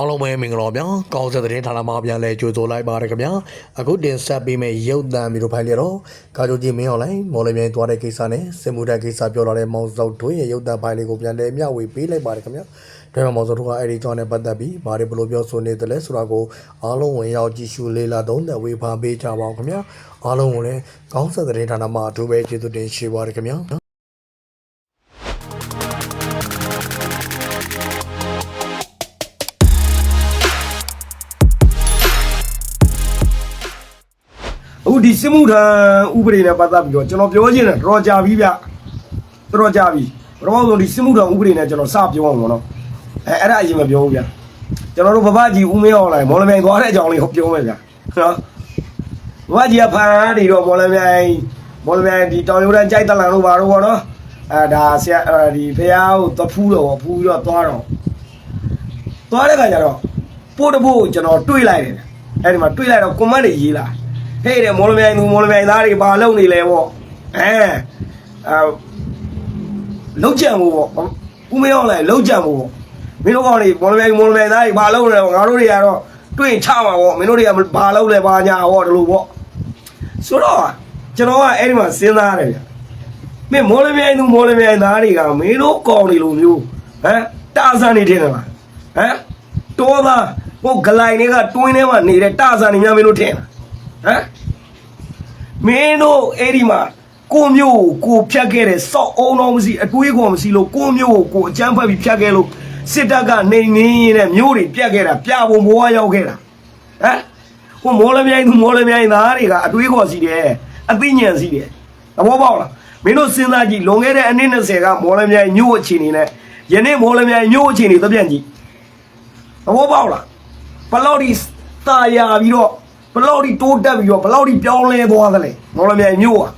အားလုံးပဲမင်္ဂလာပါဗျာကောင်းစက်တဲ့ဌာနမှာပြန်လဲကြိုဆိုလိုက်ပါရခင်ဗျာအခုတင်ဆက်ပေးမယ့်ရုပ်သံမီတို့ဖိုင်လျတော့ကာကြိုကြီးမင်းအွန်လိုင်းမော်လမြိုင်သွားတဲ့ကိစ္စနဲ့စင်မူတဲ့ကိစ္စပြောလာတဲ့မောင်စောက်တို့ရဲ့ရုပ်သံဖိုင်လေးကိုပြန်လဲမျှဝေပေးလိုက်ပါရခင်ဗျာဒါမှမောင်စောက်တို့ကအဲ့ဒီကြောင်းနဲ့ပတ်သက်ပြီးဘာတွေဘယ်လိုပြောဆိုနေတယ်လဲဆိုတာကိုအားလုံးဝင်ရောက်ကြည့်ရှုလေ့လာသုံးသပ်ဝေဖန်ပေးကြပါအောင်ခင်ဗျာအားလုံးကိုလည်းကောင်းစက်တဲ့ဌာနမှာအထူးပဲကျေးဇူးတင်ရှိပါရခင်ဗျာ စစ်မှုထမ်းဥပဒေနဲ့ပတ်သက်ပြီးတော့ကျွန်တော်ပြောချင်တယ်တော်တော်ကြာပြီဗျတော်တော်ကြာပြီပထမဆုံးဒီစစ်မှုထမ်းဥပဒေနဲ့ကျွန်တော်စပြောအောင်ပေါ့နော်အဲအဲ့ဒါအရင်မပြောဘူးဗျကျွန်တော်တို့ဘဘကြီးဦးမင်းအောင်လိုက်မော်လမြိုင်သွားတဲ့အကြောင်းလေးကိုပြောမယ်ဗျနော်ဘဘကြီးကဖန်နေတော့မော်လမြိုင်မော်လမြိုင်ဒီတောင်ရိုးတန်းကြိုက်တလန်တို့ဘာလို့ပေါ့နော်အဲဒါဆရာအဲဒီဖះကိုတဖူးတော့ဖူးပြီးတော့သွားတော့သွားတဲ့ခါကျတော့ပို့တဖို့ကျွန်တော်တွေးလိုက်တယ်အဲ့ဒီမှာတွေးလိုက်တော့ comment တွေရေးလာ ဟေးတဲ့မော်လမြိုင်သူမော်လမြိုင်သားတွေဘာလုပ်နေလဲပေါ့အဲအဲလုံးကြံမှုပေါ့ဦးမင်းအောင်လိုက်လုံးကြံမှုပေါ့မင်းတို့ကောင်တွေမော်လမြိုင်မော်လမြိုင်သားတွေဘာလုပ်နေလဲပေါ့ငါတို့တွေကတော့တွေ့ရင်ချမှာပေါ့မင်းတို့တွေကဘာလုပ်လဲဘာညာပေါ့ဒီလိုပေါ့ဆိုတော့ကျွန်တော်ကအဲ့ဒီမှာစဉ်းစားရတယ်ဗျမင်းမော်လမြိုင်သူမော်လမြိုင်သားတွေကမင်းတို့ကောင်တွေလိုမျိုးဟမ်တာဆန်နေတယ်လားဟမ်တောသားဟိုဂလိုင်တွေကတွင်းထဲမှာနေတဲ့တာဆန်တွေများမင်းတို့ထင်လား ဟမ်မင်းတို့အဲ့ဒီမှာကိုမျိုးကိုကိုဖြတ်ခဲ့တဲ့စောက်အုံတော်မရှိအတွေးခေါ်မရှိလို့ကိုမျိုးကိုကိုအကြမ်းဖက်ပြီးဖြတ်ခဲ့လို့စစ်တပ်ကနေနေရင်တဲ့မျိုးတွေပြတ်ခဲ့တာပြပုံဘဝရောက်ခဲ့တာဟမ်ဟိုမော်လမြိုင်သူမော်လမြိုင်သားတွေကအတွေးခေါ်ရှိတယ်အသိဉာဏ်ရှိတယ်သဘောပေါက်လားမင်းတို့စဉ်းစားကြည့်လွန်ခဲ့တဲ့အနည်း20ကမော်လမြိုင်မျိုးအခြေအနေနဲ့ယနေ့မော်လမြိုင်မျိုးအခြေအနေသပြန်ကြည့်သဘောပေါက်လားဘလောက်ဒီတာယာပြီးတော့ ဘလောက်ဒီတိုးတက်ပြီးတော့ဘလောက်ဒီပြောင်းလဲသွားသလဲမော်လမြိုင်မျိုးอ่ะ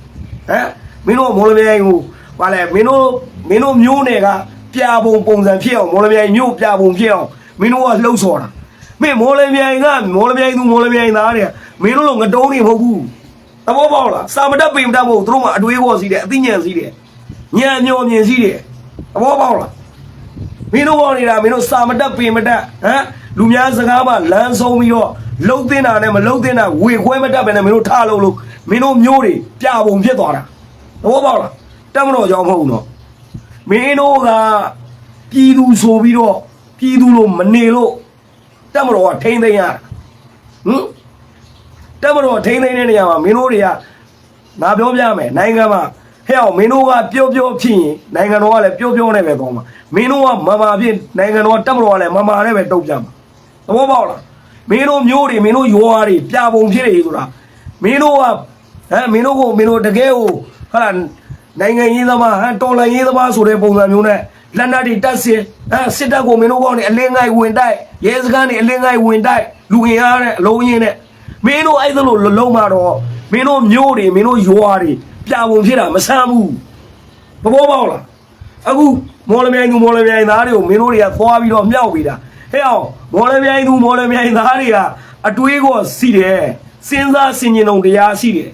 ဟမ်မင်းတို့မော်လမြိုင်ကိုဘာလဲမင်းတို့မင်းတို့မျိုးနယ်ကပြပုံပုံစံဖြစ်အောင်မော်လမြိုင်မျိုးပြပုံဖြစ်အောင်မင်းတို့ကလှုပ်ဆော်တာမင်းမော်လမြိုင်ကမော်လမြိုင်သူမော်လမြိုင်သားတွေကမင်းတို့လိုငတုံးနေမဟုတ်ဘူးသဘောပေါက်လားစာမတက်ပင်မတက်မဟုတ်သူတို့မှအတွေးခေါ်စီတယ်အသိဉာဏ်စီတယ်ဉာဏ်မျောမြင်စီတယ်သဘောပေါက်လားမင်းတို့ဟောနေတာမင်းတို့စာမတက်ပင်မတက်ဟမ်လူများစကားမှလမ်းဆုံးပြီးတော့ လှုပ်တင်တာနဲ့မလှုပ်တင်တာဝေခွဲမတက်ပဲနဲ့မင်းတို့ထားလို့လို့မင်းတို့မျိုးတွေပြပုံဖြစ်သွားတာသဘောပေါက်လားတက်မတော်ကြောင်မဟုတ်ဘူးနော်မင်းတို့ကပြည်သူဆိုပြီးတော့ပြည်သူလို့မနေလို့တက်မတော်ကထိမ့်သိမ်းရတာဟမ်တက်မတော်ထိမ့်သိမ်းတဲ့နေရာမှာမင်းတို့တွေကငါပြောပြမယ်နိုင်ငံမှာဟဲ့အောင်မင်းတို့ကပျော့ပျော့ဖြစ်ရင်နိုင်ငံတော်ကလည်းပျော့ပျော့နဲ့ပဲသွားမှာမင်းတို့ကမမာဖြစ်နိုင်ငံတော်ကတက်မတော်ကလည်းမမာနဲ့ပဲတုတ်ပြမှာသဘောပေါက်လား မင်းတို့မျိုးတွေမင်းတို့ရွာတွေပြပုံဖြစ်နေဆိုတာမင်းတို့ကဟမ်မင်းတို့ကိုမင်းတို့တကယ်ကိုဟာလာနိုင်ငံရေးသမားဟမ်တော်လှန်ရေးသမားဆိုတဲ့ပုံစံမျိုးနဲ့လက်နက်တွေတက်စင်ဟမ်စစ်တပ်ကိုမင်းတို့ကောင်းနေအလင်းငိုက်ဝင်တိုက်ရဲစခန်းတွေအလင်းငိုက်ဝင်တိုက်လူငင်အားနဲ့အလုံးရင်းနဲ့မင်းတို့အဲ့ဒါလိုလုံးမတော့မင်းတို့မျိုးတွေမင်းတို့ရွာတွေပြပုံဖြစ်တာမဆန်းဘူးသဘောပေါက်လားအခုမော်လမြိုင်သူမော်လမြိုင်သားတွေကိုမင်းတို့တွေကသွားပြီးတော့မြောက်ပြီးတာ ဟဲ့အောင်မော်လမြိုင်သူမော်လမြိုင်သားတွေကအတွေးကိုစီတယ်စဉ်းစားဆင်ခြင်ုံတရားရှိတယ်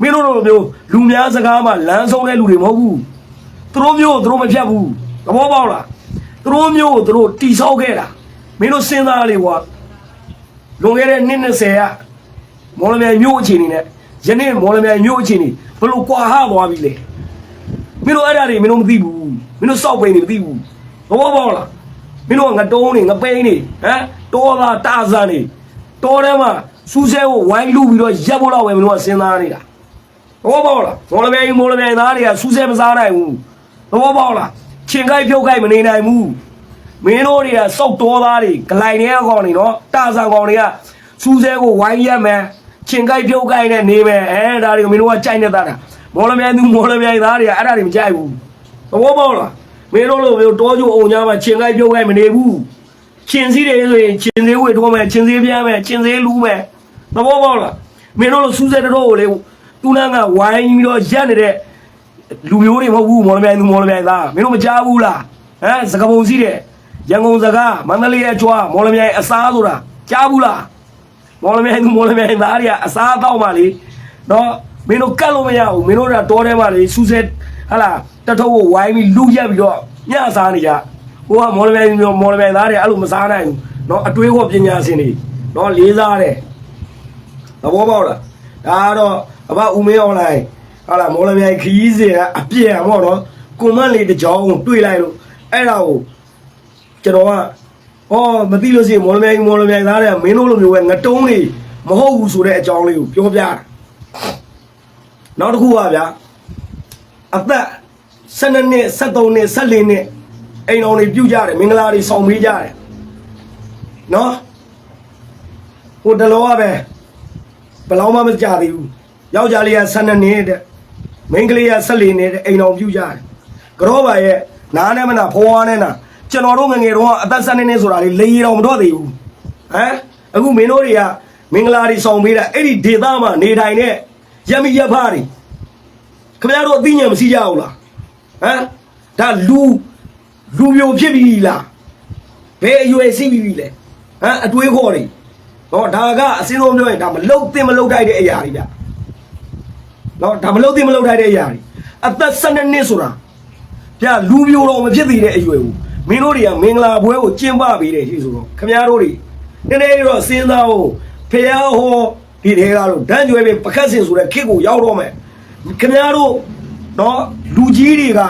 မင်းတို့လိုမျိုးလူများစကားမှလမ်းဆုံးတဲ့လူတွေမဟုတ်ဘူးသူတို့မျိုးကိုသူတို့မဖြတ်ဘူးသဘောပေါက်လားသူတို့မျိုးကိုသူတို့တိဆောက်ခဲ့တာမင်းတို့စဉ်းစားလေကွာလွန်ခဲ့တဲ့နှစ်20ကမော်လမြိုင်မျိုးအခြေအနေနဲ့ယနေ့မော်လမြိုင်မျိုးအခြေအနေဘယ်လိုကွာဟသွားပြီလဲမင်းတို့အဲ့ဒါတွေမင်းတို့မသိဘူးမင်းတို့စောက်ပိန်တွေမသိဘူးသဘောပေါက်လား မင်းတို့ကငတုံးနေငပိန်းနေဟမ်တောသားတာဇန်နေတောထဲမှာစူးစဲကိုဝိုင်းလူပြီးတော့ရက်ဖို့တော့ပဲမင်းတို့ကစဉ်းစားနေတာသဘောပေါက်လားမော်လမြိုင်မော်လမြိုင်သားတွေကစူးစဲမစားနိုင်ဘူးသဘောပေါက်လားချင်းကိုက်ဖြုတ်ကိုက်မနေနိုင်ဘူးမင်းတို့တွေကစောက်တောသားတွေဂလိုင်တွေကကောင်နေနော်တာဇန်ကောင်တွေကစူးစဲကိုဝိုင်းရက်မယ်ချင်းကိုက်ဖြုတ်ကိုက်နဲ့နေမယ်အဲဒါတွေကိုမင်းတို့ကကြိုက်နေတာမော်လမြိုင်သူမော်လမြိုင်သားတွေကအဲ့ဒါတွေမကြိုက်ဘူးသဘောပေါက်လား မင်းတို့လိုမျိုးတောကျိုးအောင်ညာမှာချင်းလိုက်ပြုတ်လိုက်မနေဘူးချင်းစည်းတွေဆိုရင်ချင်းစည်းဝေထိုးမယ်ချင်းစည်းပြမ်းမယ်ချင်းစည်းလူးမယ်သဘောပေါက်လားမင်းတို့လိုစူးစဲတော်ကိုလေတူနန်းကဝိုင်းပြီးတော့ရက်နေတဲ့လူမျိုးတွေမဟုတ်ဘူးမော်လမြိုင်သူမော်လမြိုင်သားမင်းတို့မကြားဘူးလားဟမ်စကပုံစည်းတဲ့ရန်ကုန်စကားမန္တလေးအကျွားမော်လမြိုင်အစားဆိုတာကြားဘူးလားမော်လမြိုင်သူမော်လမြိုင်သားတွေကအစားအသောက်မှလေနော်မင်းတို့ကတ်လို့မရဘူးမင်းတို့ကတောထဲမှာလေစူးစဲ ဟာလာတထုပ်ကိုဝိုင်းပြီးလူရက်ပြီးတော့ညစားနေကြဟိုကမော်လမြိုင်မျိုးမော်လမြိုင်သားတွေအဲ့လိုမစားနိုင်ဘူးနော်အတွေးခေါ်ပညာရှင်တွေနော်လေးစားတယ်သဘောပေါက်လားဒါကတော့အဘဦးမင်းအွန်လိုင်းဟာလာမော်လမြိုင်ခရီးစဉ်ကအပြည့်အမော့နော်ကွန်မန့်လေးတစ်ကြောင်းတွေ့လိုက်လို့အဲ့ဒါကိုကျွန်တော်ကဟောမသိလို့ရှိရင်မော်လမြိုင်မော်လမြိုင်သားတဲ့မင်းတို့လိုမျိုးပဲငတုံးလေးမဟုတ်ဘူးဆိုတဲ့အကြောင်းလေးကိုပြောပြတာနောက်တစ်ခုကဗျာ အသက်12နှစ်13နှစ်14နှစ်အိမ်တော်တွေပြုတ်ကြတယ်မင်္ဂလာတွေဆောင်ပေးကြတယ်နော်ဟိုတလောကပဲဘယ်လောက်မှမကြသေးဘူးယောက်ျားလေးက12နှစ်တဲ့မိန်းကလေးက14နှစ်တဲ့အိမ်တော်ပြူကြတယ်ကြောပါရဲ့နားနဲ့မနာဖွားနဲ့နာကျွန်တော်တို့ငယ်ငယ်တော့အသက်12နှစ်ဆိုတာလေလေတော်မတော့သေးဘူးဟမ်အခုမင်းတို့တွေကမင်္ဂလာတွေဆောင်ပေးတာအဲ့ဒီဒေသမှာနေထိုင်တဲ့ရမီရဖားတွေ ခင်ဗျားတို့အသိဉာဏ်မရှိကြဘူးလားဟမ်ဒါလူလူမျိုးဖြစ်ပြီလားဘယ်အရွယ်ရှိပြီလဲဟမ်အတွေးခေါ်တွေနော်ဒါကအစင်းဆုံးပြောရင်ဒါမလုတ်သင်မလုတ်တိုက်တဲ့အရာတွေဗျနော်ဒါမလုတ်သင်မလုတ်တိုက်တဲ့အရာတွေအသက်12နှစ်ဆိုတာဗျလူပြိုတော်မဖြစ်သေးတဲ့အရွယ်ကိုမင်းတို့တွေကမင်္ဂလာပွဲကိုကျင်းပပေးတယ်ရှိဆိုတော့ခမည်းတော်တွေနည်းနည်းလေးတော့စဉ်းစားဖို့ဖះဟောဒီထဲကတော့ဒန်းကျွဲပဲပကတ်စင်ဆိုတဲ့ခစ်ကိုရောက်တော့မယ် ခမည်းတော်နော်လူကြီးတွေက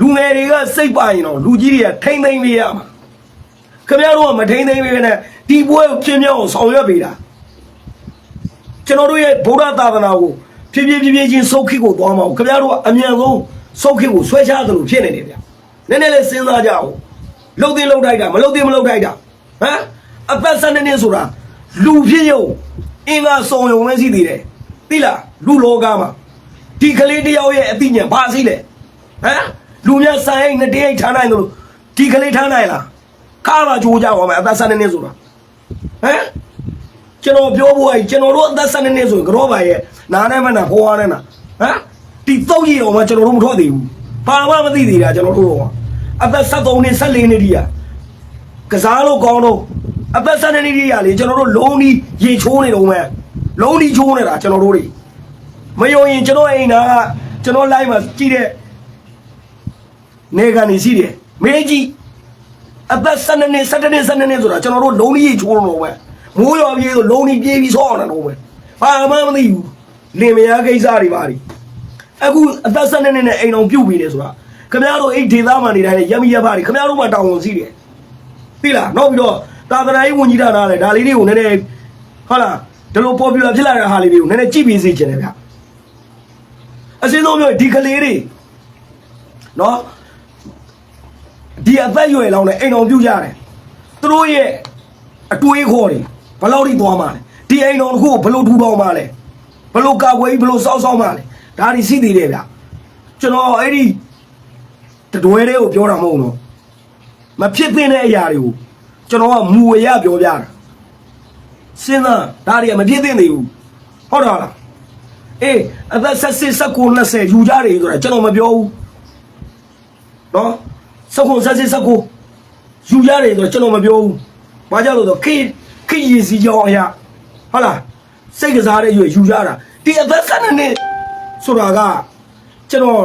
လူငယ်တွေကစိတ်ပါရင်တော့လူကြီးတွေကထိမ့်သိမ့်ပေးရမှာခင်ဗျားတို့ကမထိန်သိမ်းပေးနဲ့ဒီပွဲကိုပြင်းပြအောင်ဆောင်ရွက်ပေးတာကျွန်တော်တို့ရဲ့ဗုဒ္ဓသာသနာကိုဖြည်းဖြည်းဖြည်းဖြည်းချင်းစုတ်ခိကိုသွားမအောင်ခင်ဗျားတို့ကအမြန်ဆုံးစုတ်ခိကိုဆွဲချသလိုဖြစ်နေတယ်ဗျနည်းနည်းလေးစဉ်းစားကြအောင်လှုပ်သိမ်းလှုပ်တိုက်တာမလှုပ်သိမ်းမလှုပ်တိုက်တာဟမ်အသက်၁၂နှစ်ဆိုတာလူဖြစ်ရုံအင်္ဂါစုံရုံပဲရှိသေးတယ်သိလားလူလောကမှာ ဒီကလေးတယောက်ရဲ့အသိဉာဏ်ဘာစီးလဲဟမ်လူများဆိုင်အိတ်နဲ့တင်းအိတ်ထားနိုင်တယ်လို့ဒီကလေးထားနိုင်လားခါလာကြိုးကြပါမယ်အသက်ဆန်းနေနေဆိုတာဟမ်ကျွန်တော်ပြောဖို့အဲ့ကျွန်တော်တို့အသက်ဆန်းနေနေဆိုရင်ကတော့ပါရဲ့နားနဲ့မနာဖော်ရနဲ့နာဟမ်ဒီသုံးရည်တော်မှာကျွန်တော်တို့မထွက်သေးဘူးဘာမှမသိသေးတာကျွန်တော်တို့တော့အသက်73နှစ်74နှစ်ဒီရကစားလို့ကောင်းတော့အသက်72နှစ်ဒီရလေကျွန်တော်တို့လုံးကြီးရေချိုးနေတော့မယ်လုံးကြီးချိုးနေတာကျွန်တော်တို့တွေ မယုံရင်ကျွန်တော်အိမ်သားကကျွန်တော် live မှာကြည့်တဲ့နေကနေရှိတယ်မေးကြည့်အသက်12နှစ်17နှစ်17နှစ်ဆိုတာကျွန်တော်တို့လုံးကြီးချိုးတော့ပဲမိုးရွာပြေးဆိုလုံးကြီးပြေးပြီးဆောင်းအောင်တော့ပဲဘာမှမသိဘူးလင်မယားကိစ္စတွေပါတွေအခုအသက်12နှစ်နဲ့အိမ်အောင်ပြုတ်ပြီးတယ်ဆိုတာခင်ဗျားတို့အိတ်ဒေသမှာနေတိုင်းရမီရပါတွေခင်ဗျားတို့မှတောင်းဝန်စီးတယ်သိလားနောက်ပြီးတော့သာသနာရေးဝန်ကြီးဌာနလည်းဒါလေးတွေကိုနည်းနည်းဟုတ်လားဒီလို popular ဖြစ်လာတဲ့ဟာလေးတွေကိုနည်းနည်းကြည့်ပြီးစေချင်တယ်ဗျ အစင်းဆုံးပြောဒီကလေးတွေနော်ဒီအသက်အရွယ်လောင်းနဲ့အိမ်တော်ပြုတ်ကြတယ်သူတို့ရဲ့အတွေးခေါ်တွေဘယ်လောက်ထိသွားမှာလဲဒီအိမ်တော်တစ်ခုကိုဘယ်လိုထူထောင်မှာလဲဘယ်လိုကာကွယ်ပြီးဘယ်လိုစောင့်ရှောက်မှာလဲဒါတွေရှိသေးတယ်ဗျကျွန်တော်အဲ့ဒီတတွဲလေးကိုပြောတာမဟုတ်တော့မဖြစ်သင့်တဲ့အရာတွေကိုကျွန်တော်ကမူဝရပြောပြတာစဉ်းစားဒါတွေကမဖြစ်သင့်သေးဘူးဟုတ်တော့လား အေးအသက်ဆက်စစ်ဆက်ကို20ယူကြတယ်ဆိုတာကျွန်တော်မပြောဘူးနော်စကုဆက်စစ်စကုယူရတယ်ဆိုတော့ကျွန်တော်မပြောဘူး။ဘာကြောင့်လဲဆိုတော့ခေခေရည်စီကြောင်းအရာဟုတ်လားစိတ်ကစားတဲ့ရွယ်ယူရတာဒီအသက်ဆက်နဲ့ဆိုတာကကျွန်တော်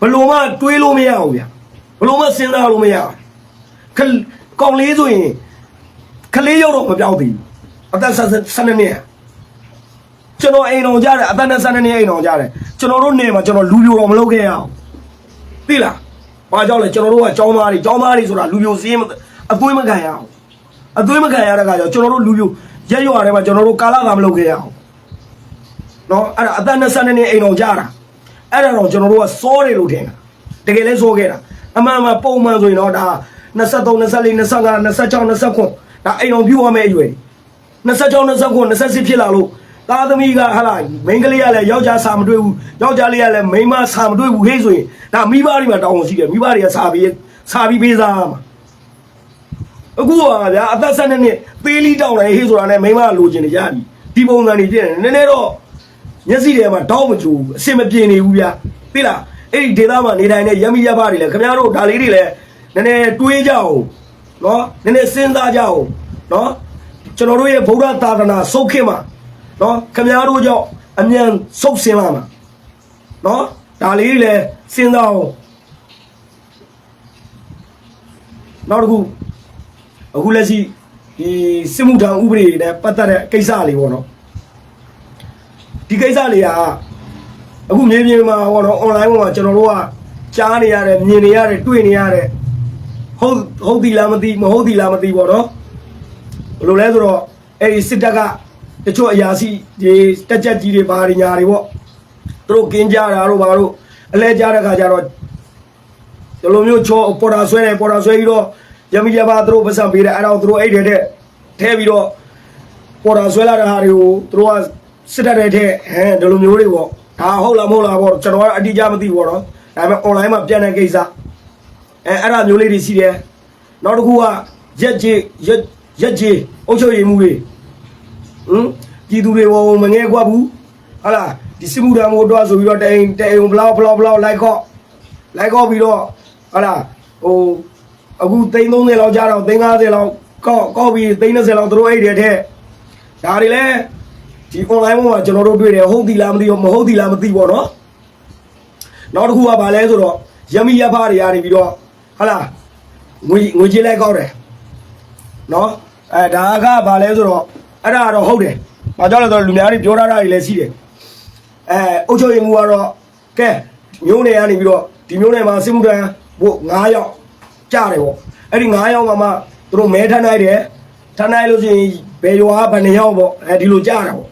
ဘယ်လို့မှတွေးလို့မရဘူးဗျာဘယ်လို့မှစဉ်းစားလို့မရဘူးခလကောင်လေးဆိုရင်ခလေးရောက်တော့မပြောက်သေးဘူးအသက်ဆက်ဆ က်နဲ့ကျွန်တော်အိမ်တော်ကြတယ်အသက်နဲ့ဆက်နဲ့အိမ်တော်ကြတယ်ကျွန်တော်တို့နေမှာကျွန်တော်လူပြိုတော်မလုပ်ခဲ့ရအောင်သိလား။ဘာကြောင့်လဲကျွန်တော်တို့ကចောင်းသားတွေចောင်းသားတွေဆိုတာလူမျိုးစည်းမအသွေးမခံရအောင်။အသွေးမခံရတဲ့ခါကျတော့ကျွန်တော်တို့လူမျိုးရက်ရွာထဲမှာကျွန်တော်တို့ကာလသာမလုပ်ခဲ့ရအောင်။နော်အဲ့ဒါအသက်20နှစ်အိမ်တော်ကြတာ။အဲ့ဒါတော့ကျွန်တော်တို့ကစောတယ်လို့ထင်တာ။တကယ်လဲစောခဲ့တာ။အမှန်မှပုံမှန်ဆိုရင်တော့ဒါ23 24 25 26 29ဒါအိမ်တော်ပြည့်ရမယ့်အရွယ်။26 29 28ဖြစ်လာလို့ သားသမီးကဟာလာမိန်းကလေးကလည်းယောက်ျားစာမတွေ့ဘူးယောက်ျားလေးကလည်းမိန်းမစာမတွေ့ဘူးဟေးဆိုရင်ဒါမိဘတွေမှာတောင်းဝန်ရှိတယ်မိဘတွေကစာပြီးစာပြီးပေးစားမှာအခုကဗျာအသက်ဆက်နှစ်သေးလီတောင်းတယ်ဟေးဆိုတာနဲ့မိန်းမလိုချင်နေကြပြီဒီပုံစံတွေပြည့်နေနည်းနည်းတော့မျက်စိထဲမှာတောင်းမကြဘူးအစင်မပြေနေဘူးဗျာသိလားအဲ့ဒီဒေသမှာနေတိုင်းနဲ့ရမီရပါတွေလည်းခင်ဗျားတို့ဒါလေးတွေလည်းနည်းနည်းတွေးကြအောင်နော်နည်းနည်းစဉ်းစားကြအောင်နော်ကျွန်တော်တို့ရဲ့ဗုဒ္ဓသာသနာစုတ်ခင်မှာ နော်ခမည်းတော်ကြောင့်အမြန်ဆုတ်ဆင်းလာမှာနော်ဒါလေးတွေလည်းစဉ်းစားအောင်နောက်တစ်ခုအခုလက်ရှိဒီစစ်မှုထမ်းဥပဒေနဲ့ပတ်သက်တဲ့ကိစ္စလေးပေါ့နော်ဒီကိစ္စလေးကအခုမြေပြင်မှာပေါ့နော် online ပေါ်မှာကျွန်တော်တို့ကကြားနေရတယ်မြင်နေရတယ်တွေ့နေရတယ်ဟုတ်ဟုတ်ဒီလားမသိမဟုတ်ဒီလားမသိပေါ့နော်ဘယ်လိုလဲဆိုတော့အဲ့ဒီစစ်တပ်က တချို့အရာရှိဒီတက်ကြက်ကြီးတွေဘာတွေညာတွေပေါ့သူတို့ကင်းကြတာတို့ဘာတို့အလဲကြတဲ့ခါကျတော့ဒီလိုမျိုးချောပေါ်တာဆွဲတယ်ပေါ်တာဆွဲပြီးတော့ရမီရပါသူတို့ပတ်စံပေးတယ်အဲ့တော့သူတို့အဲ့ထဲတဲ့ထဲပြီးတော့ပေါ်တာဆွဲလာတဲ့ဟာတွေကိုသူတို့ကစစ်တပ်တဲ့ထဲဟမ်ဒီလိုမျိုးတွေပေါ့ဒါဟုတ်လားမဟုတ်လားပေါ့ကျွန်တော်ကအတိအကျမသိဘူးပေါ့နော်ဒါပေမဲ့ online မှာပြန်တဲ့ကိစ္စအဲအဲ့ဒါမျိုးလေးတွေရှိတယ်နောက်တစ်ခုကရက်ကြီးရက်ရက်ကြီးအုပ်ချုပ်ရေးမှုတွေ ဟမ်ပြည်သူတွေဘောမငဲကွက်ဘူးဟာလားဒီစစ်မှုထမ်းမို့တော့ဆိုပြီးတော့တိုင်တိုင်ဘလောက်ဘလောက်ဘလောက်လိုက်ခော့လိုက်ကောက်ပြီးတော့ဟာလာဟိုအခုသိန်း30လောက်ကြာတော့သိန်း50လောက်ကောက်ကောက်ပြီးသိန်း20လောက်သူတို့အဲ့ဒီထဲဒါတွေလည်းဒီ online ပေါ်မှာကျွန်တော်တို့တွေ့တယ်ဟုတ်သီလားမသိဘူးမဟုတ်သီလားမသိဘောနော်နောက်တစ်ခုကဘာလဲဆိုတော့ယမီရဖတွေကနေပြီးတော့ဟာလာငွေငွေကြေးလိုက်ကောက်တယ်နော်အဲဒါကဘာလဲဆိုတော့ အဲ့ဒါကတော့ဟုတ်တယ်ဘာကြောင့်လဲဆိုတော့လူများတွေပြောထားတာတွေလည်းရှိတယ်အဲအုတ်ချုပ်ရင်မူကတော့ကဲမျိုးနယ်ကနေပြီးတော့ဒီမျိုးနယ်မှာစစ်မှုထမ်းဘို့9ယောက်ကြားတယ်ပေါ့အဲ့ဒီ9ယောက်မှာမှသူတို့မဲထမ်းနိုင်တယ်ထမ်းနိုင်လို့ရှိရင်ဘယ်ရွာကဘယ်နှယောက်ပေါ့အဲဒီလိုကြားတာပေါ့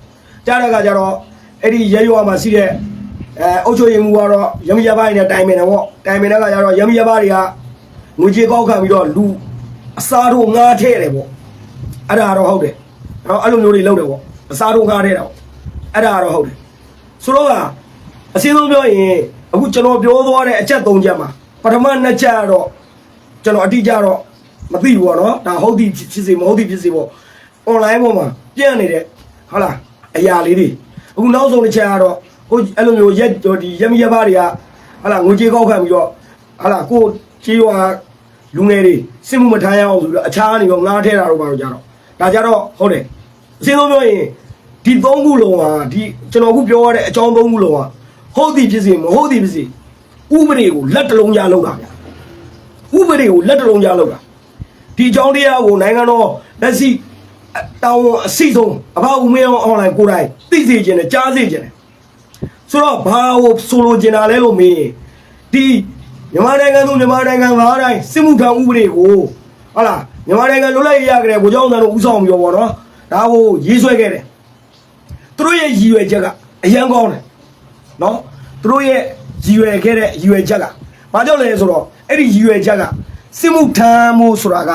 ကြားတဲ့အခါကျတော့အဲ့ဒီရဲရွာမှာရှိတဲ့အဲအုတ်ချုပ်ရင်မူကတော့ရမရပါးနဲ့တိုင်ပင်တယ်ပေါ့တိုင်ပင်တဲ့အခါကျတော့ရမရပါးတွေကငွေကြေးကောက်ခံပြီးတော့လူအစားတို့ငားထဲတယ်ပေါ့အဲ့ဒါတော့ဟုတ်တယ် အဲ့တော့အဲ့လိုမျိုးတွေလုပ်တယ်ပေါ့အစားတို့ငားထဲတာပေါ့အဲ့ဒါတော့ဟုတ်တယ်ဆိုတော့ကအစင်းဆုံးပြောရင်အခုကျွန်တော်ပြောသွားတဲ့အချက်၃ချက်မှာပထမနှစ်ချက်ကတော့ကျွန်တော်အတိအကျတော့မသိဘူးပေါ့နော်ဒါဟုတ်သည်ဖြစ်စေမဟုတ်သည်ဖြစ်စေပေါ့ online ပေါ်မှာပြန့်နေတဲ့ဟုတ်လားအရာလေးတွေအခုနောက်ဆုံးတစ်ချက်ကတော့ဟိုအဲ့လိုမျိုးရက်ဒီရမရပါတွေကဟုတ်လားငွေကြေးကောက်ခံပြီးတော့ဟုတ်လားကိုကြေးရွာလူငယ်တွေစစ်မှုမထမ်းရအောင်ဆိုပြီးတော့အခြားနေရောငားထဲတာတော့ပါတော့ကြတော့ ဒါကြတော့ဟုတ်တယ်အစင်းဆုံးပြောရင်ဒီသုံးခုလုံးဟာဒီကျွန်တော်ခုပြောရတဲ့အကြောင်းသုံးခုလုံးဟာဟုတ်သည်ဖြစ်စေမဟုတ်သည်ဖြစ်စေဥပဒေကိုလက်တလုံးကြားလောက်တာဗျာဥပဒေကိုလက်တလုံးကြားလောက်တာဒီအကြောင်းတရားကိုနိုင်ငံတော်လက်ရှိအတောင်းဝန်အစီဆုံးအဘဦးမင်းအောင်အွန်လိုင်းကိုယ်တိုင်သိစေခြင်းနဲ့ကြားစေခြင်းနဲ့ဆိုတော့ဘာကိုဆိုလိုချင်တာလဲလို့မေးရင်ဒီမြန်မာနိုင်ငံသူမြန်မာနိုင်ငံသားတိုင်းစစ်မှုထမ်းဥပဒေကိုဟုတ်လား မြန်မာနိုင်ငံလွတ်လပ်ရေးရကြတဲ့ဗိုလ်ချုပ်အောင်ဆန်းတို့ဦးဆောင်ပြီးတော့ဗောနော်ဒါကိုရေးဆွဲခဲ့တယ်သူတို့ရဲ့ရည်ရွယ်ချက်ကအရန်ကောင်းတယ်နော်သူတို့ရဲ့ရည်ရွယ်ခဲ့တဲ့ရည်ရွယ်ချက်ကဘာကြောင့်လဲဆိုတော့အဲ့ဒီရည်ရွယ်ချက်ကစစ်မှုထမ်းမှုဆိုတာက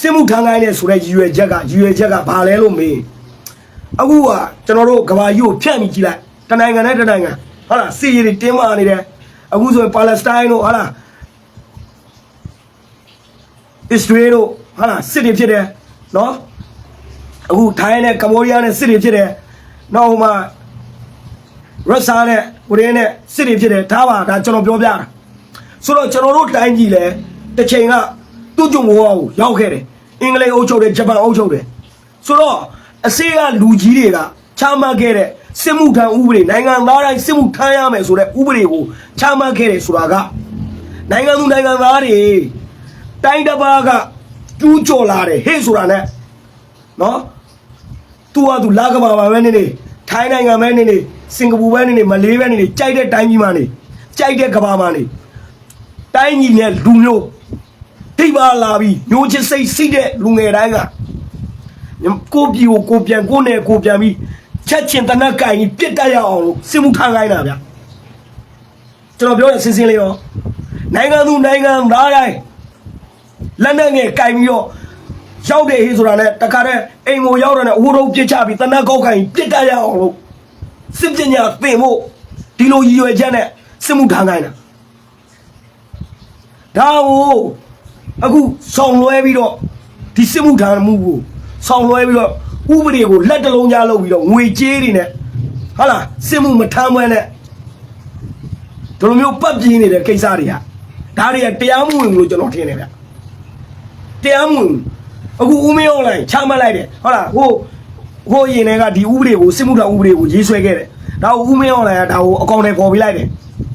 စစ်မှုထမ်းခိုင်းတဲ့ဆိုတဲ့ရည်ရွယ်ချက်ကရည်ရွယ်ချက်ကဘာလဲလို့မေးအခုကကျွန်တော်တို့ကဘာကြီးကိုဖြန့်ပြီးကြည့်လိုက်တနိုင်ငံနဲ့တနိုင်ငံဟုတ်လားစီရီတင်းမာနေတယ်အခုဆိုရင်ပါလက်စတိုင်းတို့ဟုတ်လား အစ္စရေးတို့ဟုတ်လားစစ်တွေဖြစ်တယ်နော်အခုထိုင်းနဲ့ကမ္ဘောဒီးယားနဲ့စစ်တွေဖြစ်တယ်။နောက်ဟိုမှာရုရှားနဲ့ကိုရီးယားနဲ့စစ်တွေဖြစ်တယ်ဒါပါဒါကျွန်တော်ပြောပြတာ။ဆိုတော့ကျွန်တော်တို့တိုင်းကြီးလဲတစ်ချိန်ကသူ့ကြုံဘဝကိုရောက်ခဲ့တယ်။အင်္ဂလိပ်အုပ်ချုပ်တယ်ဂျပန်အုပ်ချုပ်တယ်။ဆိုတော့အစေးကလူကြီးတွေကချမှတ်ခဲ့တဲ့စစ်မှုထမ်းဥပဒေနိုင်ငံသားတိုင်းစစ်မှုထမ်းရမယ်ဆိုတဲ့ဥပဒေကိုချမှတ်ခဲ့တယ်ဆိုတာကနိုင်ငံသူနိုင်ငံသားတွေ တိုင်းတစ်ပါးကကျူးကျော်လာတယ်ဟဲ့ဆိုတာနဲ့နော်သူကသူလာကဘာပါပဲနေနေထိုင်းနိုင်ငံပဲနေနေစင်ကာပူပဲနေနေမလေးပဲနေနေကြိုက်တဲ့တိုင်းကြီးမှာနေကြိုက်တဲ့ကဘာမှာနေတိုင်းကြီးနဲ့လူမျိုးထိပ်ပါလာပြီးမျိုးချစ်စိတ်စိတ်တဲ့လူငယ်တိုင်းကကိုပြည်ကိုကိုပြန်ကိုနဲ့ကိုပြန်ပြီးချက်ချင်းတနက်ကင်ကြီးပြစ်တက်ရအောင်လို့စစ်မှုထမ်းခိုင်းတာဗျကျွန်တော်ပြောတဲ့စင်စင်လေးရောနိုင်ငံသူနိုင်ငံသားတိုင်း လက်နဲ့ငယ်ကင်ပြီးတော့ရောက်တယ်ဟေးဆိုတာနဲ့တခါတည်းအိမ်ကိုရောက်တယ်နဲ့အဝရုံးပြစ်ချပြီးတနက်ကောက်ခိုင်းပြစ်တတ်ရအောင်လို့စစ်ပညာသင်ဖို့ဒီလိုရည်ရွယ်ချက်နဲ့စစ်မှုထမ်းခိုင်းတာဒါကိုအခုဆောင်လွဲပြီးတော့ဒီစစ်မှုထမ်းမှုကိုဆောင်လွဲပြီးတော့ဥပဒေကိုလက်တလုံးကြားလုပ်ပြီးတော့ငွေကြေးတွေနဲ့ဟာလားစစ်မှုမထမ်းမွဲနဲ့ဒီလိုမျိုးပတ်ပြင်းနေတဲ့ကိစ္စတွေကဒါတွေကတရားမဝင်ဘူးလို့ကျွန်တော်ထင်တယ်ဗျ တရားမဝင်ဘူးအခုဦးမင်းအောင်လိုက်ချမှတ်လိုက်တယ်ဟုတ်လားဟိုဟိုရင်တွေကဒီဥပဒေကိုစစ်မှုထမ်းဥပဒေကိုရေးဆွဲခဲ့တယ်ဒါကိုဦးမင်းအောင်လိုက်ကဒါကိုအကောင့်ထဲပေါ်ပေးလိုက်တယ်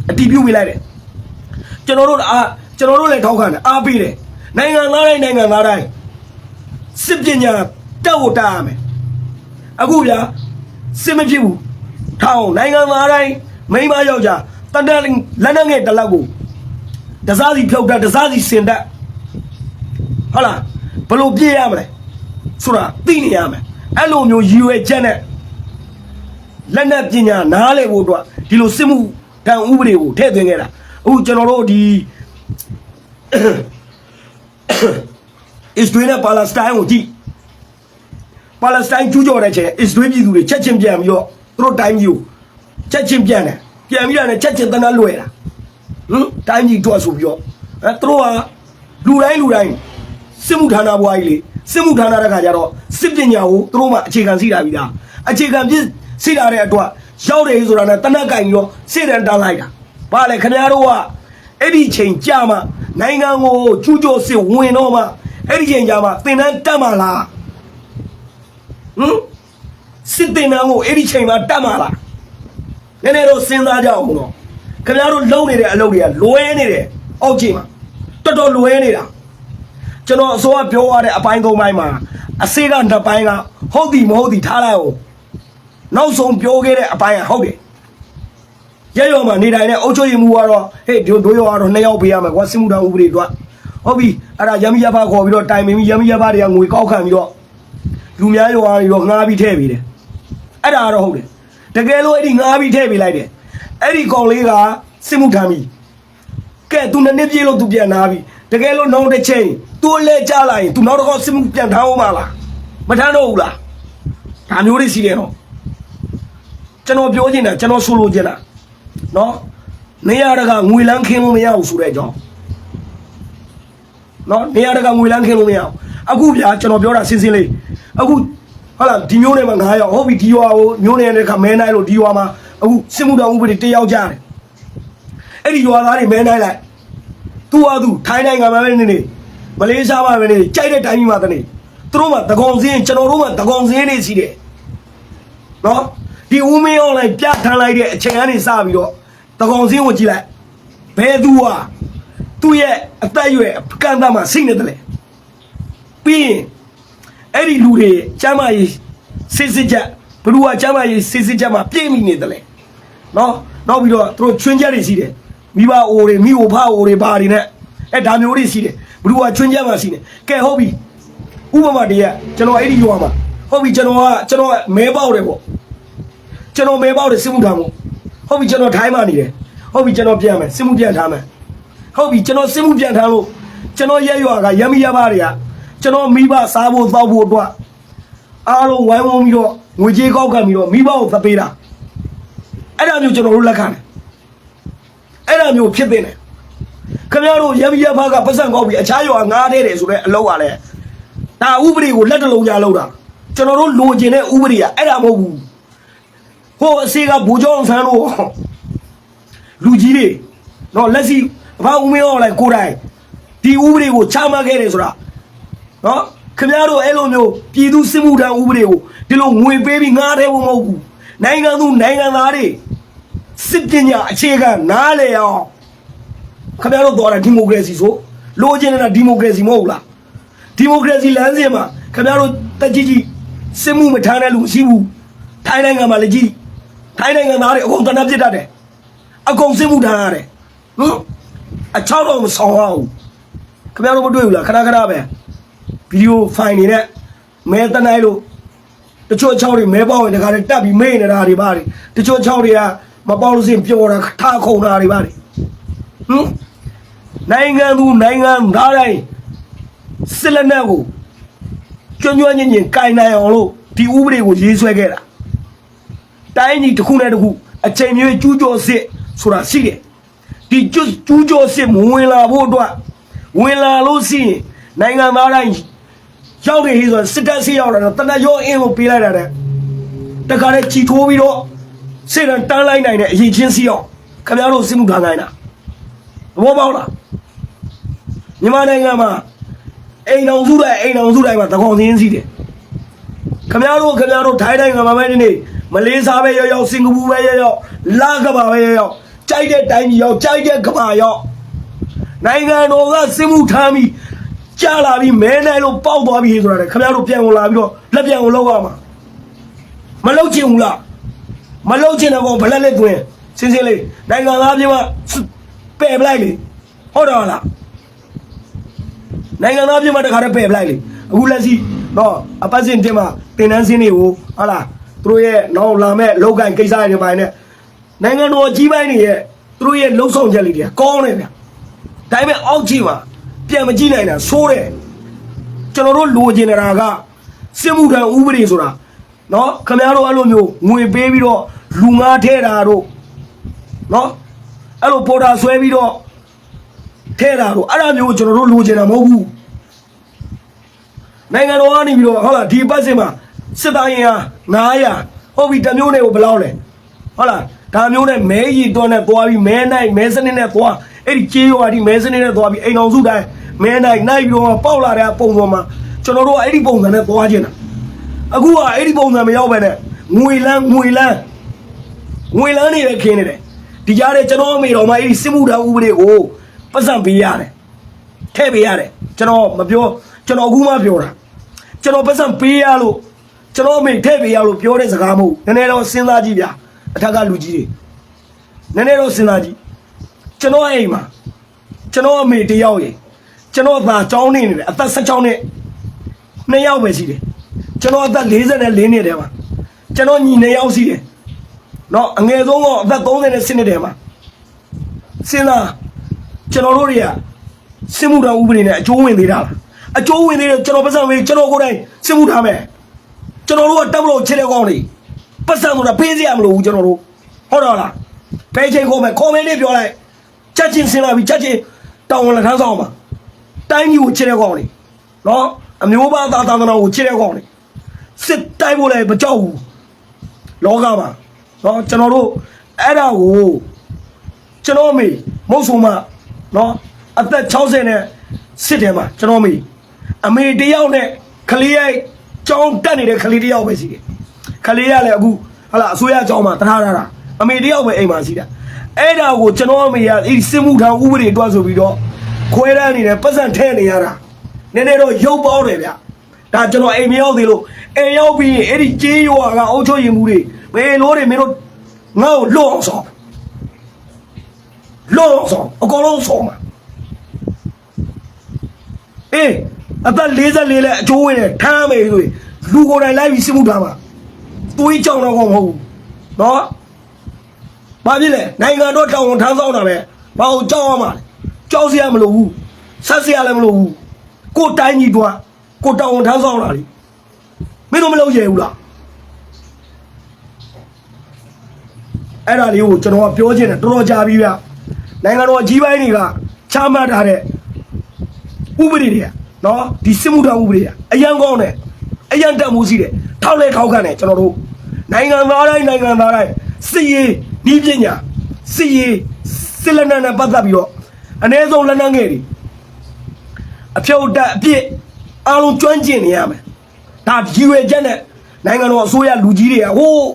အတည်ပြုပေးလိုက်တယ်ကျွန်တော်တို့အားကျွန်တော်တို့လည်းထောက်ခံတယ်အားပေးတယ်နိုင်ငံသားတိုင်းနိုင်ငံသားတိုင်းစစ်ပညာတက်ဖို့တားရမယ်အခုဗျာစစ်မဖြစ်ဘူးထောင်နိုင်ငံသားတိုင်းမိန်းမယောက်ျားတန်တန်လက်နဲ့ငယ်တစ်လောက်ကိုတစားစီဖြုတ်တတ်တစားစီစင်တတ် ဟုတ်လားဘယ်လိုပြေးရမလဲဆိုတာသိနေရမယ်အဲ့လိုမျိုးရည်ရွယ်ချက်နဲ့လက်နက်ပညာနားလည်ဖို့အတွက်ဒီလိုစစ်မှုတန်ဥပဒေကိုထည့်သွင်းခဲ့တာအခုကျွန်တော်တို့ဒီအစ္စရေးနဲ့ပါလက်စတိုင်းကိုကြည့်ပါလက်စတိုင်းကျူးကျော်တဲ့ချိန်အစ္စရေးပြည်သူတွေချက်ချင်းပြန်ပြီးတော့သူတို့တိုင်းကြီးကိုချက်ချင်းပြန်တယ်ပြန်ပြီးတော့ချက်ချင်းတန်းတန်းလွယ်တာဟမ်တိုင်းကြီးတော့ဆိုပြီးတော့အဲသူတို့ကလူတိုင်းလူတိုင်း စစ်မှုဌာနဘွားကြီးလေစစ်မှုဌာနတဲ့ခါကျတော့စစ်ပညာကိုသူတို့မှအခြေခံစီတာပြီးသားအခြေခံပြည့်စီတာတဲ့အတွက်ရောက်တယ်ဆိုတာနဲ့တနက်ကင်ပြီးတော့စိတ်ရန်တန်းလိုက်တာဘာလဲခင်ဗျားတို့ကအဲ့ဒီချိန်ကြာမှနိုင်ငံကိုကျူးကျော်စစ်ဝင်တော့မှအဲ့ဒီချိန်ကြာမှသင်တန်းတက်မှလားဟမ်စစ်တင်တန်းကိုအဲ့ဒီချိန်မှာတက်မှလားနည်းနည်းတော့စဉ်းစားကြအောင်တော့ခင်ဗျားတို့လုံနေတဲ့အလုပ်တွေကလွဲနေတယ်အောက်ချိန်မှာတော်တော်လွဲနေတာ ကျွန်တော်အစိုးရပြောရတဲ့အပိုင်းသုံးပိုင်းမှာအစေးကနှစ်ပိုင်းကဟုတ်သည်မဟုတ်သည်ထားလိုက်အောင်နောက်ဆုံးပြောခဲ့တဲ့အပိုင်းကဟုတ်တယ်ရက်ရော်မှာနေတိုင်းနဲ့အုတ်ချုပ်ရင်မူကတော့ဟေ့တို့တို့ရောကတော့နှစ်ယောက်ပေးရမယ်ကွာစစ်မှုထမ်းဥပဒေတော့ဟုတ်ပြီအဲ့ဒါရမီရဖခေါ်ပြီးတော့တိုင်ပင်ပြီးရမီရဖတွေကငွေကောက်ခံပြီးတော့လူများရောကနေတော့ငားပြီးထည့်ပေးတယ်အဲ့ဒါကတော့ဟုတ်တယ်တကယ်လို့အဲ့ဒီငားပြီးထည့်ပေးလိုက်တယ်အဲ့ဒီကောင်လေးကစစ်မှုထမ်းပြီးကဲ तू နှစ်နှစ်ပြည့်လို့ तू ပြန်နာပြီ တကယ်လို့နောက်တစ်ချိန် तू လဲကြလာရင် तू နောက်တစ်ခေါက်စစ်မှုပြန်ထားအောင်မလားမထမ်းတော့ဘူးလားဒါမျိုးတွေရှိတယ်နော်ကျွန်တော်ပြောချင်တာကျွန်တော်ဆိုလိုချင်တာနော်နေရတကငွေလန်းခင်းလို့မရဘူးဆိုတဲ့အကြောင်းနော်နေရတကငွေလန်းခင်းလို့မရဘူးအခုဗျာကျွန်တော်ပြောတာစင်းစင်းလေးအခုဟုတ်လားဒီမျိုးနဲ့မှာ9ယောက်ဟုတ်ပြီဒီရွာကိုမျိုးနဲ့တဲ့ခမဲနိုင်လို့ဒီရွာမှာအခုစစ်မှုတော်ဥပဒေတယောက်ကြားတယ်အဲ့ဒီရွာသားတွေမဲနိုင်လိုက် သူ့ဟာသူထိုင်းနိုင်ငံမှာပဲနေနေမလေးရှားမှာပဲနေနေကြိုက်တဲ့တိုင်းပြည်မှာတနေသူတို့မှာတကောင်စင်းကျွန်တော်တို့မှာတကောင်စင်းနေစီတယ်နော်ဒီဦးမင်းအောင်လိုက်ပြထမ်းလိုက်တဲ့အချိန်ကနေစပြီးတော့တကောင်စင်းကိုကြည့်လိုက်ဘယ်သူဟာသူ့ရဲ့အသက်အရွယ်ကန့်သတ်မှစိတ်နေတယ်လေပြီးရင်အဲ့ဒီလူတွေကျမ်းမာရေးစစ်စစ်ချက်ဘလူကကျမ်းမာရေးစစ်စစ်ချက်မှာပြည့်မိနေတယ်လေနော်နောက်ပြီးတော့သူတို့ချွင်းချက်တွေရှိတယ် မိဘအိုတွေမိအိုဖအိုတွေဘာတွေနဲ့အဲ့ဒါမျိုးတွေရှိတယ်ဘလူကချွင်းချက်မှာရှိတယ်ကဲဟုတ်ပြီဥပမာတည်းကကျွန်တော်အဲ့ဒီရွာမှာဟုတ်ပြီကျွန်တော်ကကျွန်တော်ကမဲပေါက်တယ်ပေါ့ကျွန်တော်မဲပေါက်တယ်စစ်မှုထမ်းဖို့ဟုတ်ပြီကျွန်တော်ထိုင်းမှနေတယ်ဟုတ်ပြီကျွန်တော်ပြန်မယ်စစ်မှုပြန်ထားမယ်ဟုတ်ပြီကျွန်တော်စစ်မှုပြန်ထားလို့ကျွန်တော်ရက်ရွာကရမီရပါတွေကကျွန်တော်မိဘစားဖို့တောက်ဖို့အတွက်အားလုံးဝိုင်းဝန်းပြီးတော့ငွေကြေးကောက်ခံပြီးတော့မိဘကိုသပေးတာအဲ့ဒါမျိုးကျွန်တော်တို့လက်ခံတယ် အဲ့ဒါမျိုးဖြစ်တဲ့တယ်ခင်ဗျားတို့ရမီရပါကပတ်စံကောက်ပြီးအခြားရွာငားတဲ့တယ်ဆိုတော့အလောက်ပါလေဒါဥပဒေကိုလက်တလုံးကြားလောက်တာကျွန်တော်တို့လိုချင်တဲ့ဥပဒေကအဲ့ဒါမဟုတ်ဘူးဟိုအစီကဘူကျောင်းဆန်းလို့လူကြီးတွေနော်လက်စီဘာဦးမေအောင်လိုက်ကိုယ်တိုင်ဒီဥပဒေကိုချမှတ်ခဲ့တယ်ဆိုတာနော်ခင်ဗျားတို့အဲ့လိုမျိုးပြည်သူစစ်မှုထမ်းဥပဒေကိုဒီလိုငွေပေးပြီးငားတယ်ဘူးမဟုတ်ဘူးနိုင်ငံသူနိုင်ငံသားတွေ စစ်ပညာအခြေခံနားလေအောင်ခင်ဗျားတို့တော်တာဒီမိုကရေစီဆိုလိုချင်တာဒီမိုကရေစီမဟုတ်လားဒီမိုကရေစီလမ်းစဉ်မှာခင်ဗျားတို့တက်ကြီးကြီးစစ်မှုမထမ်းတဲ့လူမရှိဘူးထိုင်းနိုင်ငံမှာလည်းကြည့်ထိုင်းနိုင်ငံသားတွေအကုန်တနပ်ပြစ်တတ်တယ်အကုန်စစ်မှုထမ်းရတယ်ဟမ်အချောက်တော့မဆောင်ရဘူးခင်ဗျားတို့မတွေ့ဘူးလားခဏခဏပဲဗီဒီယိုဖိုင်နေတဲ့မဲတနိုင်လို့တချို့အချောက်တွေမဲပေါက်ရင်တခါတည်းတက်ပြီးမေ့နေတာတွေပါတွေတချို့အချောက်တွေက မပေါက်လို့စင်ပျော်တာထားခုံတာတွေပါတွေဟမ်နိုင်ငံသူနိုင်ငံသားတိုင်းစစ်လက်နက်ကိုကျွမ်းကျွမ်းကျင်ကျင်ကင်နိုင်အောင်လို့ဒီဥပဒေကိုရေးဆွဲခဲ့တာတိုင်းကြီးတစ်ခုနဲ့တစ်ခုအချိန်မျိုးကျူးကျော်စစ်ဆိုတာရှိတယ်ဒီကျူးကျူးကျော်စစ်မဝင်လာဖို့အတွက်ဝင်လာလို့ရှိရင်နိုင်ငံသားတိုင်းရောက်နေဟေးဆိုတော့စစ်တပ်စစ်ရောက်လာတော့တနက်ရောအင်းကိုပေးလိုက်တာတဲ့တခါတည်းချီထိုးပြီးတော့ စစ်တမ်းတန်းလိုက်နိုင်တဲ့အရင်ချင်းစီအောင်ခင်ဗျားတို့စစ်မှုထမ်းနိုင်တာဘောပေါက်လားမြန်မာနိုင်ငံမှာအိမ်တော်စုတိုင်းအိမ်တော်စုတိုင်းမှာတကောင်စင်းစီတယ်ခမရတို့ခမရတို့ထိုင်းတိုင်းကမှာပဲနေနေမလေးစားပဲရောက်ရောက်စင်ကာပူပဲရောက်ရောက်လာကဘာပဲရောက်ရောက်ကြိုက်တဲ့တိုင်းကြီးရောက်ကြိုက်တဲ့ကဘာရောက်နိုင်ငံတော်ကစစ်မှုထမ်းပြီးကြာလာပြီးမဲနိုင်လို့ပေါက်သွားပြီဆိုတာလေခင်ဗျားတို့ပြန်ဝင်လာပြီးတော့လက်ပြန်ဝင်လောက်ရမှာမလောက်ချင်ဘူးလား မလောက်ချင်တဲ့ကောင်ဘလက်လက်သွင်းစင်းစင်းလေးနိုင်ငံသားပြည်မှာပယ်ပလိုက်လေဟုတ်တယ်မလားနိုင်ငံသားပြည်မှာတခါတည်းပယ်ပလိုက်လေအခုလက်ရှိတော့အပတ်စဉ်တင်မှာတင်တန်းစင်းတွေကိုဟာလားသူတို့ရဲ့နောက်လာမဲ့လောက်ကန်ကိစ္စတွေပိုင်းနဲ့နိုင်ငံတော်ကြီးပိုင်းတွေရဲ့သူတို့ရဲ့လှုပ်ဆောင်ချက်လေးတွေကကောင်းတယ်ဗျဒါပေမဲ့အောက်ကြီးမှာပြန်မကြည့်နိုင်တာဆိုးတယ်ကျွန်တော်တို့လိုချင်နေတာကစစ်မှုထမ်းဥပဒေဆိုတာ နော်ခမရတို့အဲ့လိုမျိုးငွေပေးပြီးတော့လူငါထဲတာတို့နော်အဲ့လိုပေါ်တာဆွဲပြီးတော့ထဲတာတို့အဲ့ဒါမျိုးကျွန်တော်တို့လိုချင်တာမဟုတ်ဘူးနိုင်ငံတော်ကနေပြီးတော့ဟုတ်လားဒီပတ်စင်မှာစစ်သားရင်ဟာ900ဟုတ်ပြီတမျိုးနဲ့ကိုဘယ်လောက်လဲဟုတ်လားဒါမျိုးနဲ့မဲရီတော့နဲ့သွားပြီးမဲနိုင်မဲစနစ်နဲ့သွားအဲ့ဒီကြေးရွာဒီမဲစနစ်နဲ့သွားပြီးအိမ်အောင်စုတိုင်းမဲနိုင်နိုင်ပြီးတော့ပေါက်လာတဲ့ပုံပေါ်မှာကျွန်တော်တို့ကအဲ့ဒီပုံစံနဲ့သွားခြင်းတာ အခုကအဲ့ဒီပုံစံမရောက်ပဲနဲ့ငွေလန်းငွေလန်းငွေလန်းနေပဲခင်းနေတယ်ဒီကြားထဲကျွန်တော်အမေတော်မအဲ့ဒီစစ်မှုထမ်းဥပဒေကိုပတ်စံပေးရတယ်ထည့်ပေးရတယ်ကျွန်တော်မပြောကျွန်တော်အခုမှပြောတာကျွန်တော်ပတ်စံပေးရလို့ကျွန်တော်အမေထည့်ပေးရလို့ပြောတဲ့စကားမဟုတ်နည်းနည်းတော့စဉ်းစားကြည့်ဗျာအထက်ကလူကြီးတွေနည်းနည်းတော့စဉ်းစားကြည့်ကျွန်တော်အိမ်မှာကျွန်တော်အမေတယောက်ရေကျွန်တော်သားចောင်းနေနေတယ်အသက်16နှစ်နှစ်ယောက်ပဲရှိတယ် ကျွန်တော်အသက်44နှစ်တည်းမှာကျွန်တော်ညီနှစ်ယောက်ရှိတယ်နော်အငယ်ဆုံးကအသက်30နဲ့10နှစ်တည်းမှာစဉ်းစားကျွန်တော်တို့တွေကစစ်မှုထမ်းဥပဒေနဲ့အကျိုးဝင်သေးတာလားအကျိုးဝင်သေးတယ်ကျွန်တော်ပတ်စံမေးကျွန်တော်ကိုယ်တိုင်စစ်မှုထမ်းမယ်ကျွန်တော်တို့ကတပ်မလို့ချစ်တဲ့ကောင်းလေးပတ်စံဆိုတာပေးစရာမလိုဘူးကျွန်တော်တို့ဟုတ်တော့လားဘယ်ချိန်ခေါ်မယ်ခေါ်မယ်လေးပြောလိုက်ချက်ချင်းစဉ်းလာပြီးချက်ချင်းတောင်းဝင်လက်ထမ်းဆောင်ပါတိုင်းကြီးကိုချစ်တဲ့ကောင်းလေးနော်အမျိုးသားသားသာသနာကိုချစ်တဲ့ကောင်းလေး စစ်တိုင်းဖို့လည်းမကြောက်ဘူးလောကမှာနော်ကျွန်တော်တို့အဲ့ဒါကိုကျွန်တော်အမေမဟုတ်ဆိုမှနော်အသက်60နဲ့စစ်တယ်မှာကျွန်တော်အမေအမေတယောက်နဲ့ကလေးရဲ့ကြောင်းတက်နေတဲ့ကလေးတယောက်ပဲရှိတယ်ကလေးကလည်းအခုဟာလာအစိုးရကြောင်းမှာတထားထားတာအမေတယောက်ပဲအိမ်မှာရှိတာအဲ့ဒါကိုကျွန်တော်အမေကဒီစစ်မှုထမ်းဥပဒေတွားဆိုပြီးတော့ခွဲရမ်းနေတယ်ပတ်စံထဲနေရတာနည်းနည်းတော့ရုပ်ပေါတယ်ဗျ ဒါကျွန်တော်အိမ်မရောက်သေးလို့အိမ်ရောက်ပြီးရင်အဲ့ဒီကြေးရွာကအုတ်ချုပ်ရင်မှုတွေဘယ်လိုတွေမင်းတို့ငါ့ကိုလွတ်အောင်ဆောင်လောဆောင်အကောင်လုံးဆောင်မှာအေးအသက်44လဲအကျိုးဝင်တယ်ထမ်းမယ်ဆိုရင်လူကိုယ်တိုင်လိုက်ပြီးစစ်မှုထမ်းမှာသွေးကြောင်တော့ကောမဟုတ်ဘူးနော်ဘာဖြစ်လဲနိုင်ငံတော်တောင်းဝန်ထမ်းဆောင်တာပဲဘာလို့ကြောက်ရမှာလဲကြောက်စရာမလိုဘူးဆက်စရာလည်းမလိုဘူးကိုယ်တိုင်းကြီးတော့ ကိုယ်တောင်းဝန်ထမ်းဆောင်တာလေမင်းတို့မလုပ်ရဘူးလားအဲ့ဒါလေးကိုကျွန်တော်ကပြောချင်တယ်တော်တော်ကြာပြီဗျနိုင်ငံတော်အကြီးပိုင်းတွေကချမှတ်ထားတဲ့ဥပဒေတွေကနော်ဒီစစ်မှုထမ်းဥပဒေကအရန်ကောင်းတယ်အရန်တက်မှုရှိတယ်ထောက်လဲထောက်ခံတယ်ကျွန်တော်တို့နိုင်ငံသားတိုင်းနိုင်ငံသားတိုင်းစစ်ရေးဤပညာစစ်ရေးစစ်လက်နက်နဲ့ပတ်သက်ပြီးတော့အ ਨੇ ဆုံးလက်နက်ငယ်တွေအဖြုတ်တက်အပြစ် အားလုံးကျွမ်းကျင်နေရမယ်ဒါရည်ရွယ်ချက်နဲ့နိုင်ငံတော်အစိုးရလူကြီးတွေကဟိုး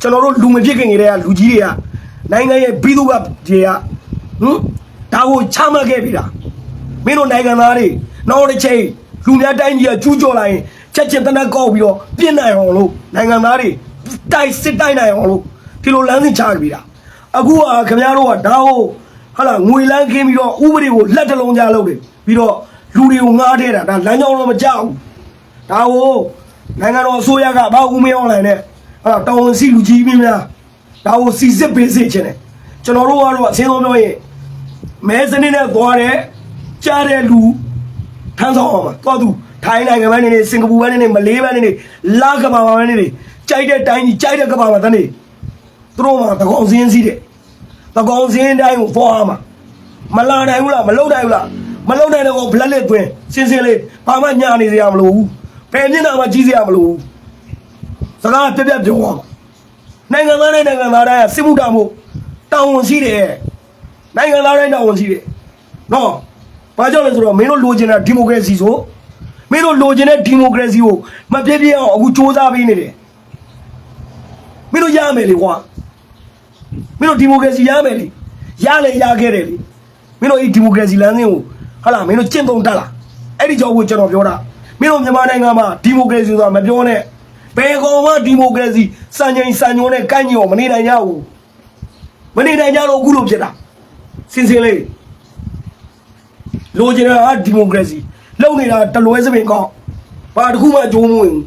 ကျွန်တော်တို့လူမဖြစ်ခင်ကတည်းကလူကြီးတွေကနိုင်ငံရဲ့ပြီးသူကတွေကဟမ်ဒါကိုချမှတ်ခဲ့ပြီလားမင်းတို့နိုင်ငံသားတွေနောက်တစ်ချိန်လူများတိုင်းကြီးကကျူးကျော်လာရင်ချက်ချင်းတနက်ကောက်ပြီးတော့ပြစ်နိုင်အောင်လို့နိုင်ငံသားတွေတိုက်စစ်တိုက်နိုင်အောင်လို့ဒီလိုလမ်းစဉ်ချခဲ့ပြီလားအခုကခင်ဗျားတို့ကဒါကိုဟာလာငွေလန်းခင်းပြီးတော့ဥပဒေကိုလက်တလုံးကြားလုပ်တယ်ပြီးတော့ လူတွေကိုငားထဲတာဒါလမ်းကြောင်းတော့မကြောက်ဘူးဒါကိုနိုင်ငံတော်အစိုးရကဘာဦးမေးအောင်လိုက်နဲ့ဟာတောင်ဝန်စီလူကြီးမင်းများဒါကိုစီစစ်ပေးစေချင်တယ်ကျွန်တော်တို့ကတော့အစင်းဆုံးပြောရင်မဲစနစ်နဲ့သွားတယ်ကြားတဲ့လူထမ်းဆောင်အောင်မှာသွားသူထိုင်းနိုင်ငံပဲနေနေစင်ကာပူပဲနေနေမလေးပဲနေနေလာကဘာပဲနေနေကြိုက်တဲ့တိုင်းကြီးကြိုက်တဲ့ကဘာမှာတန်းနေသူတို့မှာတကောင်စင်းစည်းတယ်တကောင်စင်းတိုင်းကိုသွားမှာမလာနိုင်ဘူးလားမလုံနိုင်ဘူးလား မလုံနိုင်တော့ဘလက်လက်သွင်းစင်းစင်းလေးဘာမှညာနေစရာမလိုဘူးဘယ်မျက်နှာမှကြီးစရာမလိုဘူးစကားပြက်ပြက်ပြောပါနိုင်ငံသားနဲ့နိုင်ငံသားတိုင်းကစစ်မှုထမ်းဖို့တောင်းဝန်ရှိတယ်နိုင်ငံသားတိုင်းတာဝန်ရှိတယ်နော်ဘာကြောင့်လဲဆိုတော့မင်းတို့လိုချင်တဲ့ဒီမိုကရေစီဆိုမင်းတို့လိုချင်တဲ့ဒီမိုကရေစီကိုမပြည့်ပြည့်အောင်အခုစ조사ပေးနေတယ်မင်းတို့ရမယ်လေကွာမင်းတို့ဒီမိုကရေစီရမယ်လေရလေရခဲ့တယ်လေမင်းတို့ဒီဒီမိုကရေစီလမ်းစဉ်ကို ဟာလာမင်းတို့ကျင့်သုံးတတ်လားအဲ့အဲ့ဒီကြောင့်ကိုကျွန်တော်ပြောတာမင်းတို့မြန်မာနိုင်ငံမှာဒီမိုကရေစီဆိုတာမပြောနဲ့ဘယ်ကောင်မှဒီမိုကရေစီစံချိန်စံညွှန်းနဲ့ကန့်ညော်မနေနိုင်ကြဘူးမနေနိုင်ကြတော့အခုလိုဖြစ်တာစင်စင်လေးလိုချင်တာဟာဒီမိုကရေစီလုံနေတာတလွဲစပင်ကောင်းဘာတစ်ခုမှအကျိုးမဝင်ဘူး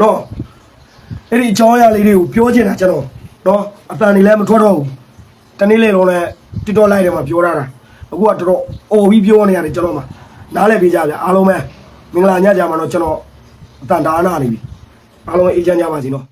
နော်အဲ့ဒီအကြောင်းအရာလေးတွေကိုပြောချင်တာကျွန်တော်နော်အတန်နေလည်းမထွက်တော့ဘူးတနေ့လေတော့လည်းတစ်တော်လိုက်တယ်မှာပြောရတာ အခုကတော်တော်အော်ပြီးပြောနေရတယ်ကျွန်တော်မှနားလည်ပေးကြဗျအားလုံးပဲမင်္ဂလာညကြမှာတော့ကျွန်တော်အတန်ဒါနာနေပြီအားလုံးအေးချမ်းကြပါစေနော်